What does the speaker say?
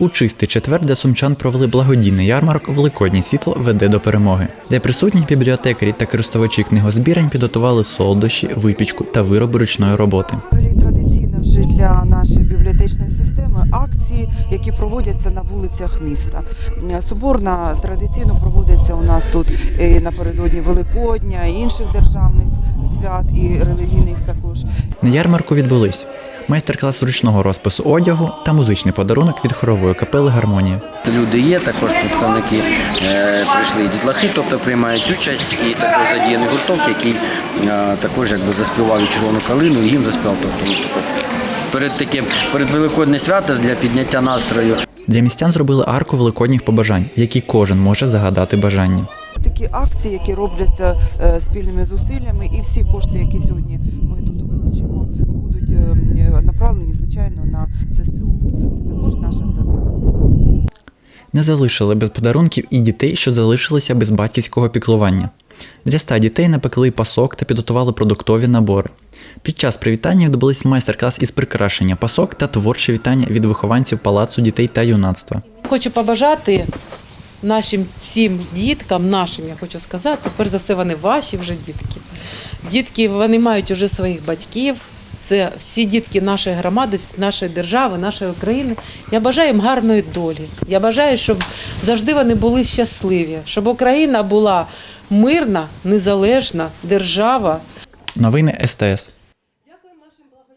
У чистий четвер для сумчан провели благодійний ярмарок Великоднє світло веде до перемоги, де присутні бібліотекарі та користувачі книгозбірень підготували солодощі, випічку та вироби ручної роботи. Традиційно вже для нашої бібліотечної системи акції, які проводяться на вулицях міста. Соборна традиційно проводиться у нас тут і напередодні Великодня, і інших державних свят, і релігійних також. На ярмарку відбулись майстер-клас ручного розпису одягу та музичний подарунок від хорової капели Гармонія. Люди є, також представники е, прийшли дітлахи, тобто приймають участь, і також задіяний гурток, який е, також якби заспівав червону калину, і їм заспівав. Тобто, ну, тобто, перед таким перед великодне свято для підняття настрою. Для містян зробили арку великодніх побажань, в якій кожен може загадати бажання. Такі акції, які робляться е, спільними зусиллями, і всі кошти, які сьогодні ми тут вилучимо, будуть е, е, направлені звичайно на ЗСУ. Це також наша традиція. Не залишили без подарунків і дітей, що залишилися без батьківського піклування. Для ста дітей напекли пасок та підготували продуктові набори. Під час привітання відбулись майстер-клас із прикрашення пасок та творче вітання від вихованців палацу дітей та юнацтва. Хочу побажати нашим всім діткам, нашим, я хочу сказати, перш за все, вони ваші вже дітки. Дітки вони мають вже своїх батьків. Це всі дітки нашої громади, нашої держави, нашої України. Я бажаю їм гарної долі. Я бажаю, щоб завжди вони були щасливі, щоб Україна була мирна, незалежна держава, Новини СТС.